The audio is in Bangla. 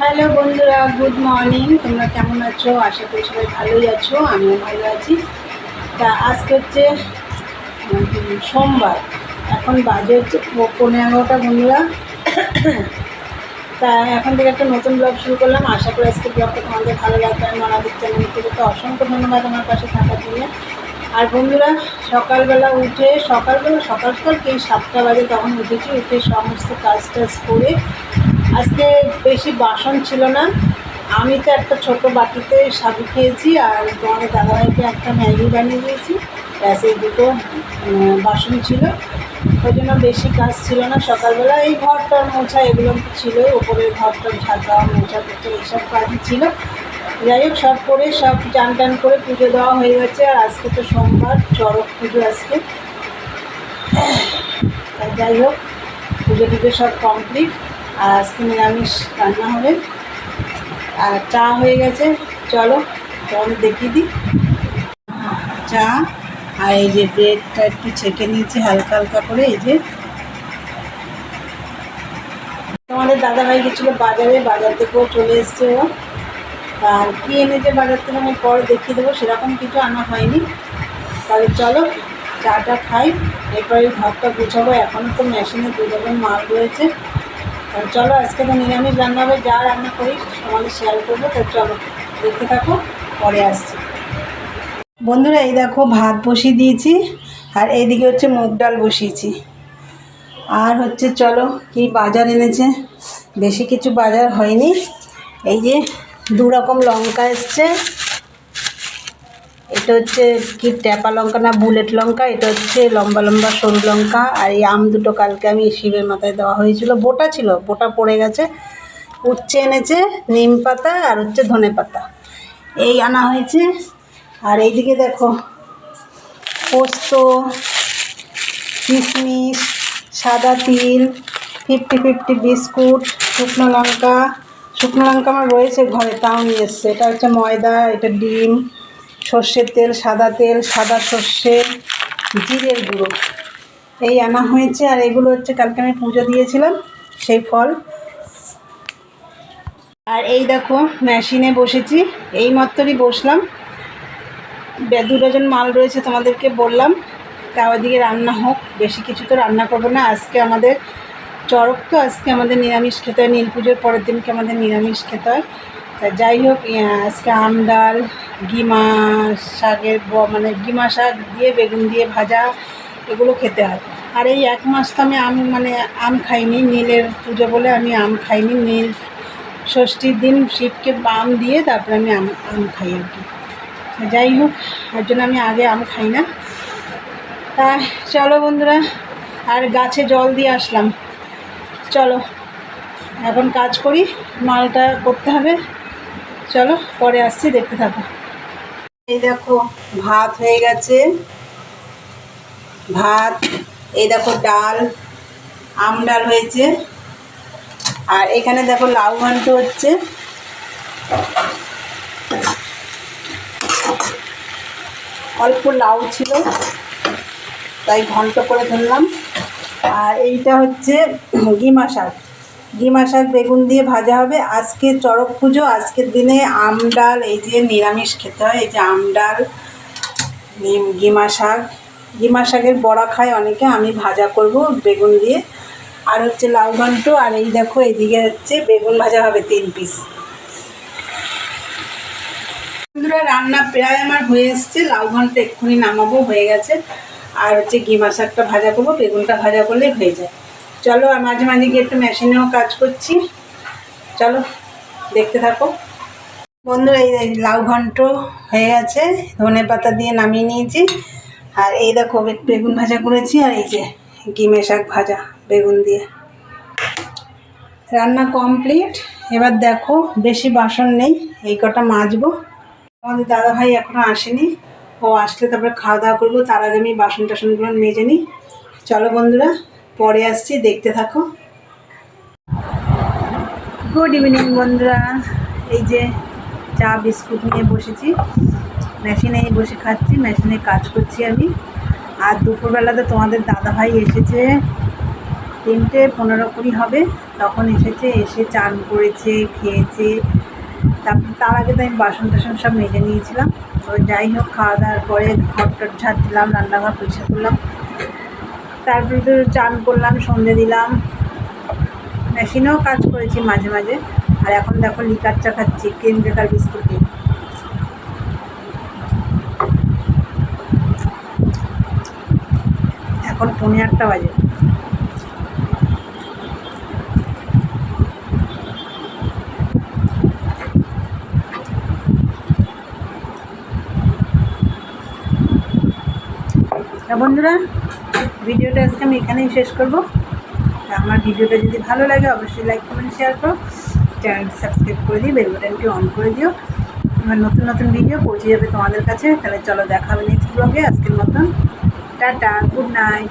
হ্যালো বন্ধুরা, গুড মর্নিং। তোমরা কেমন আছো? আশা করি সবাই ভালোই আছো, আমিও ভালো আছি। তা আজকে হচ্ছে সোমবার। এখন বাজে হচ্ছে পনেরো এগারোটা বন্ধুরা। তা এখন থেকে একটা নতুন ব্লগ শুরু করলাম। আশা করি আজকে ব্লগটা তোমাদের ভালো লাগবে। আমি মনাদিক চ্যানেল থেকে তো অসংখ্য ধন্যবাদ আমার পাশে থাকার জন্য। আর বন্ধুরা, সকালবেলা উঠে, সকালবেলা, সকাল সকাল কি সাতটা বাজে তখন উঠেছি, উঠে সমস্ত কাজ টাজ করে আজকে বেশি বাসন ছিল না। আমি তো একটা ছোট বাটিতে সাবু খেয়েছি আর তোমাদের দাদাভাইকে একটা ম্যাগি বানিয়ে দিয়েছি। এই দুটো বাসন ছিল। ওই জন্য বেশি কাজ ছিল না। সকালবেলা এই ঘরটার মোছা এগুলো তো ছিল ওপরের ঘরটা ঝাঁট দেওয়া, মোছা করতে এইসব কাজই ছিল। যাই হোক, সব করে, সব টান টান করে পুজো দেওয়া হয়ে গেছে। আর আজকে তো সোমবার, চড়ক পুজো আজকে। যাই হোক, পুজো টুজো সব কমপ্লিট আর আজকে নিরামিষ রান্না হবে। আর চা হয়ে গেছে। চলো, তোমাদের দেখিয়ে দিই। চা, আর এই যে ব্রেডটা একটু ছেঁকে নিয়েছি হালকা হালকা করে, এই যে। তোমাদের দাদাভাই গেছিল বাজারে, বাজার থেকেও চলে এসছে ও। আর কী এনেছে বাজার থেকে আমি পরে দেখিয়ে দেবো, সেরকম কিছু আনা হয়নি। তাহলে চলো, চাটা খাই। এরপরে ঘরটা গুছাবো। এখনও তো মেশিনে দু রকম মাল রয়েছে। তাহলে চলো, আজকে তো নিরামিষ রান্না হবে, যা রান্না করি, তোমাদের শেয়ার করব, তো চলো, দেখতে থাকো, পরে আসছি। বন্ধুরা, এই দেখো, ভাত বসিয়ে দিয়েছি, আর এইদিকে হচ্ছে মুগ ডাল বসিয়েছি। আর হচ্ছে চলো, কি বাজার এনেছে? বেশি কিছু বাজার হয়নি। এই যে দু রকম লঙ্কা এসছে এটা হচ্ছে কি, ট্যাপা লঙ্কা না বুলেট লঙ্কা? এটা হচ্ছে লম্বা লম্বা সরু লঙ্কা। আর এই আম দুটো কালকে আমি শিবের মাথায় দেওয়া হয়েছিল। বোটা ছিল, বোটা পড়ে গেছে। উচ্ছে এনেছে, নিম পাতা আর হচ্ছে ধনে পাতা। এই আনা হয়েছে। আর এইদিকে দেখো, পোস্ত, কিশমিশ, সাদা তিল, ফিফটি ফিফটি বিস্কুট, শুকনো লঙ্কা। শুকনো লঙ্কা আমার রয়েছে ঘরে, তাও নিয়ে এসছে। এটা হচ্ছে ময়দা, এটা ডিম। সর্ষের তেল, সাদা তেল, সাদা সর্ষে, জিরের গুঁড়ো। এই আনা হয়েছে আর এগুলো হচ্ছে কালকে আমি পুজো দিয়েছিলাম, সেই ফল। আর এই দেখো, মেশিনে বসেছি, এই মাত্রই বসলাম। দু ডজন মাল রয়েছে তোমাদেরকে বললাম, তা ওইদিকে রান্না হোক, বেশি কিছু তো রান্না করব না। আজকে আমাদের চড়ক তো, আজকে আমাদের নিরামিষ খেতে হয়, নীল পুজোর পরের দিনকে আমাদের নিরামিষ খেতে হয়। তা যাই হোক আজকে আম ডাল, গিমা শাকের মানে গিমা শাক দিয়ে, বেগুন দিয়ে ভাজা, এগুলো খেতে হয়। আর এই এক মাস তো আমি আম মানে আম খাইনি, নীলের পুজো বলে আমি আম খাইনি, নীল ষষ্ঠীর দিন শিবকে আম দিয়ে তারপরে আমি আম আম খাই আর কি। যাই হোক, তার জন্য আমি আগে আম খাই না। তা চলো বন্ধুরা, আর গাছে জল দিয়ে আসলাম। চলো, এখন কাজ করি, মালটা করতে হবে। চলো, পরে আসছি, দেখতে থাকো। এই দেখো, ভাত হয়ে গেছে। ভাত, এই দেখো ডাল, আম ডাল হয়েছে। আর এখানে দেখো লাউ ঘন্ট হচ্ছে। অল্প লাউ ছিল, তাই ঘন্ট করে ধরলাম। আর এইটা হচ্ছে গিমা শাক গিমা শাক বেগুন দিয়ে ভাজা হবে। আজকে চড়ক পুজো, আজকের দিনে আম ডাল, এই যে নিরামিষ খেতে হয়, এই যে আম ডাল গিমা শাক। গিমা শাকের বড়া খায় অনেকে, আমি ভাজা করব বেগুন দিয়ে। আর হচ্ছে লাউ ঘন্ট, আর এই দেখো এইদিকে হচ্ছে বেগুন ভাজা হবে তিন পিস। বন্ধুরা, রান্না প্রায় আমার হয়ে এসছে। লাউ ঘণ্টা এক্ষুনি নামাবো, হয়ে গেছে। আর হচ্ছে গিমা শাকটা ভাজা করব, বেগুনটা ভাজা করলে হয়ে যায়। চলো, আর মাঝে মাঝে গিয়ে একটু মেশিনেও কাজ করছি। চলো, দেখতে থাকো। বন্ধুরা এই লাউ ঘন্ট হয়ে গেছে, ধনে পাতা দিয়ে নামিয়ে নিয়েছি। আর এই দেখো বেগুন ভাজা করেছি, আর এই যে গিমে শাক ভাজা, বেগুন দিয়ে। রান্না কমপ্লিট এবার দেখো, বেশি বাসন নেই, এই কটা মাজবো। আমাদের দাদা ভাই এখনও আসেনি। ও আসলে তারপরে খাওয়া দাওয়া করব, তার আগে আমি বাসন টাসনগুলো মেজে নিই। চলো বন্ধুরা পরে আসছি, দেখতে থাকো। গুড ইভিনিং বন্ধুরা। এই যে চা, বিস্কুট নিয়ে বসেছি। মেশিনে বসে খাচ্ছি, মেশিনে কাজ করছি আমি। আর দুপুরবেলাতে তোমাদের দাদা ভাই এসেছে। তিনটে পনেরো কুড়ি হবে, তখন এসেছে, এসে চান করেছে, খেয়েছে। তারপর তার আগে তো আমি বাসন টাসন সব মেজে নিয়েছিলাম। তো যাই হোক খাওয়া দাওয়ার পরে ঘর টর ঝাড় দিলাম, রান্নাঘর পরিষ্কার করলাম। তারপরে তো চান করলাম, সন্ধে দিলাম। মেশিনেও কাজ করেছি মাঝে মাঝে। আর এখন দেখো লিকার চা খাচ্ছি, ক্রিম বেকার বিস্কুট এখন পৌনে আটটা বাজে। বন্ধুরা ভিডিওটা আজকে আমি এখানেই শেষ করব। আমার ভিডিওটা যদি ভালো লাগে, অবশ্যই লাইক কমেন্ট শেয়ার করো। চ্যানেল সাবস্ক্রাইব করে দিই বেল অন করে দিও। আমার নতুন নতুন ভিডিও পৌঁছে যাবে তোমাদের কাছে। তাহলে চলো দেখা হবে নেক্সট ব্লগে আজকের মতন, টাটা গুড নাইট